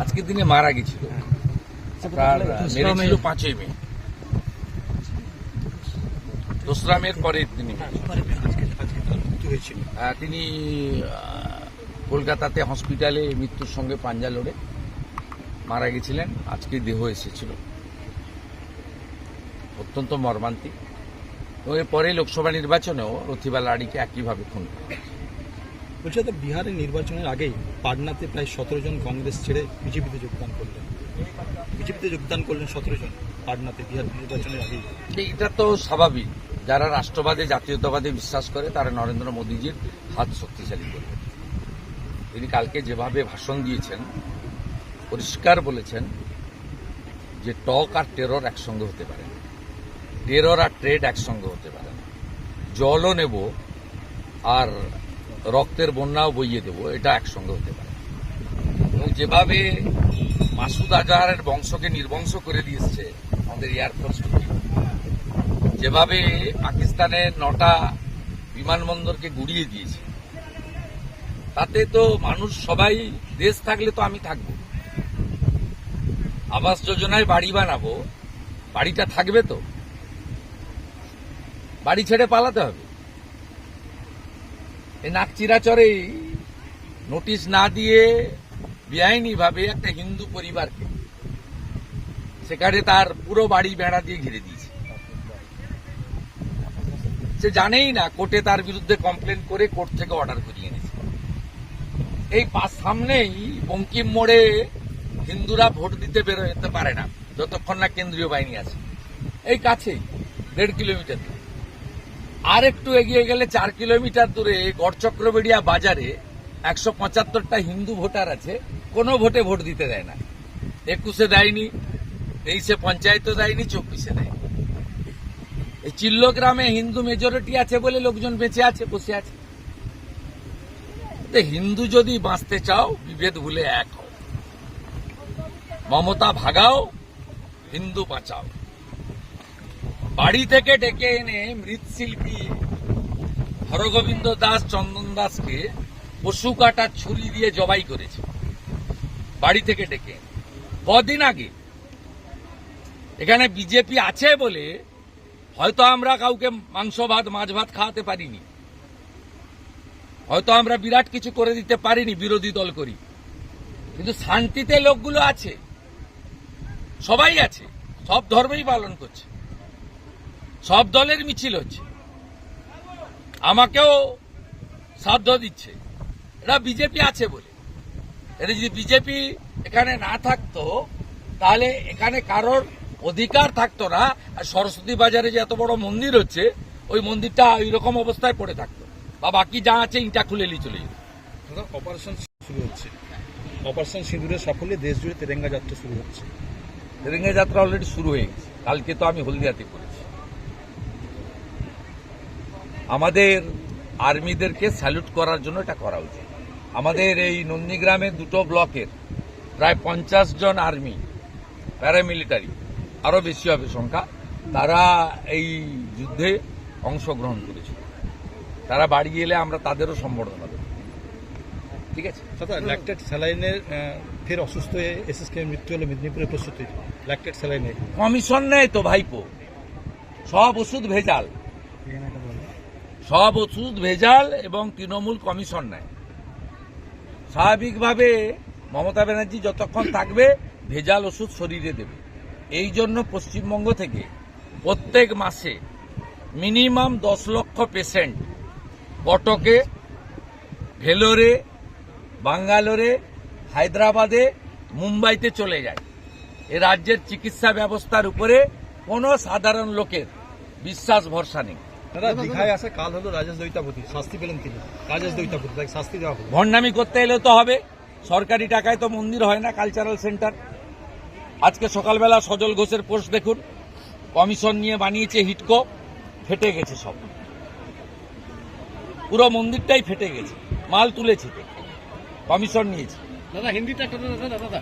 আজকের দিনে মারা গেছিল। তার মেরেছিল পাঁচই মে। দোসরা কি হয়েছিল। আহ, তিনি কলকাতাতে হসপিটালে মৃত্যুর সঙ্গে পাঞ্জা লড়ে মারা গেছিলেন। আজকে দেহ এসেছিল। অত্যন্ত মর্মান্তিক। এবং এরপরে লোকসভা নির্বাচনেও রথিবা লাড়িকে একইভাবে খুন করা হয়। বলছি তো বিহারের নির্বাচনের আগেই পাটনাতে প্রায় সতেরো জন কংগ্রেস ছেড়ে বিজেপিতে যোগদান করলেন। বিজেপিতে যোগদান করলেন সতেরো জন, পাটনাতে বিহার নির্বাচনের আগেই। এটা তো স্বাভাবিক। যারা রাষ্ট্রবাদে, জাতীয়তাবাদে বিশ্বাস করে, তারা নরেন্দ্র মোদীজির হাত শক্তিশালী করবে তিনি কালকে যেভাবে ভাষণ দিয়েছেন, পরিষ্কার বলেছেন যে টক আর টেরর একসঙ্গে হতে পারে টেরর আর ট্রেড একসঙ্গে হতে পারে জলও নেব আর রক্তের বন্যাও বইয়ে দেব, এটা একসঙ্গে হতে পারে। এবং যেভাবে মাসুদ আজহারের বংশকে নির্বংশ করে দিয়েছে আমাদের এয়ারফোর্স যেভাবে পাকিস্তানের নটা বিমানবন্দরকে গুড়িয়ে দিয়েছে, তাতে তো মানুষ সবাই দেশ থাকলে তো আমি থাকব। আবাস যোজনায় বাড়ি বানাবো, বাড়িটা থাকবে তো? বাড়ি ছেড়ে পালাতে হবে। এই নাকচিরাচরেই নোটিশ না দিয়ে বেআইনি ভাবে একটা হিন্দু পরিবারকে সেখানে তার পুরো বাড়ি বেড়া দিয়ে ঘিরে দিয়েছে। সে জানেই না, কোর্টে তার বিরুদ্ধে কমপ্লেন করে কোর্ট থেকে অর্ডার করিয়ে এনেছে। এই পাশ সামনেই বঙ্কিম মোড়ে হিন্দুরা ভোট দিতে বেরোতে পারে না, যতক্ষণ না কেন্দ্রীয় বাহিনী আছে। এই কাছেই, দেড় কিলোমিটার দূরে। আর একটু এগিয়ে গেলে চার কিলোমিটার দূরে গড়চক্রবেড়িয়া বাজারে একশো পঁচাত্তরটা হিন্দু ভোটার আছে, কোনো ভোটে ভোট দিতে দেয় না। একুশে দেয়নি, তেইশে পঞ্চায়েতও দেয়নি, চব্বিশে দেয়নি। এই চিল্ল গ্রামে হিন্দু মেজরিটি আছে বলে লোকজন বেঁচে আছে, বসে আছে। হিন্দু যদি বাঁচতে চাও, বিভেদ ভুলে এক হও। মমতা ভাগাও, হিন্দু বাঁচাও। বাড়ি থেকে ডেকে এনে মৃৎশিল্পী হরগোবিন্দ দাস চন্দন দাসকে পশু কাটার ছুরি দিয়ে জবাই করেছে। বাড়ি থেকে ডেকে কদিন আগে। এখানে বিজেপি আছে বলে হয়তো আমরা কাউকে মাংস ভাত, মাছ ভাত খাওয়াতে পারিনি। হয়তো আমরা বিরাট কিছু করে দিতে পারিনি, বিরোধী দল করি। কিন্তু শান্তিতে লোকগুলো আছে। সবাই আছে। সব ধর্মই পালন করছে। সব দলের মিছিল হচ্ছে। আমাকেও সাধ্য দিচ্ছে। এটা বিজেপি আছে বলে। এটা যদি বিজেপি এখানে না থাকতো তাহলে এখানে কারোর অধিকার থাকতো না। আর সরস্বতী বাজারে যে এত বড় মন্দির হচ্ছে ওই মন্দিরটা ওই রকম অবস্থায় পড়ে থাকতো। বা বাকি যা আছে ইটা খুলে নিয়ে চলে যেত। অপারেশন শুরু হচ্ছে। অপারেশন সিঁদুরের সাফল্যে দেশ জুড়ে তেরেঙ্গা যাত্রা শুরু হচ্ছে। তেরেঙ্গা যাত্রা অলরেডি শুরু হয়ে গেছে। কালকে তো আমি হলদিয়াতে করেছি আমাদের আর্মিদেরকে স্যালুট করার জন্য এটা করা উচিত। আমাদের এই নন্দীগ্রামের দুটো ব্লকের প্রায় পঞ্চাশ জন আর্মি প্যারামিলিটারি আরও বেশি হবে সংখ্যা তারা এই যুদ্ধে অংশগ্রহণ করেছিল। তারা বাড়ি এলে আমরা তাদেরও সম্বর্ধনা দেব। ঠিক আছে? ল্যাকটেড স্যালাইনের ফের অসুস্থ হয়ে এসএসকে মৃত্যু হলো মেদিনীপুরে প্রস্তুতি ল্যাকটেড স্যালাইনের কমিশন নেই তো ভাইপো। সব ওষুধ ভেজাল। সব ওষুধ ভেজাল এবং তৃণমূল কমিশন নেয়। স্বাভাবিকভাবে মমতা ব্যানার্জি যতক্ষণ থাকবে, ভেজাল ওষুধ শরীরে দেবে। এই জন্য পশ্চিমবঙ্গ থেকে প্রত্যেক মাসে মিনিমাম দশ লক্ষ পেশেন্ট কটকে, ভেলোরে, বাঙ্গালোরে, হায়দ্রাবাদে, মুম্বাইতে চলে যায়। এ রাজ্যের চিকিৎসা ব্যবস্থার উপরে কোনো সাধারণ লোকের বিশ্বাস ভরসা নেই। দাদা দীঘায় আসে কাল হলো রাজেশ দৈতাপতি শাস্তি পেলেন তিনি। রাজেশ দৈতাপতি তাকে শাস্তি দেওয়া হলো ভণ্ডামি করতে এলে তো হবে। সরকারি টাকায় তো মন্দির হয় না কালচারাল সেন্টার আজকে সকালবেলা সজল ঘোষের পোস্ট দেখুন। কমিশন নিয়ে বানিয়েছে হিটকো ফেটে গেছে সব। পুরো মন্দিরটাই ফেটে গেছে। মাল তুলেছে। কমিশন নিয়েছে। দাদা হিন্দিটা দাদা দাদা?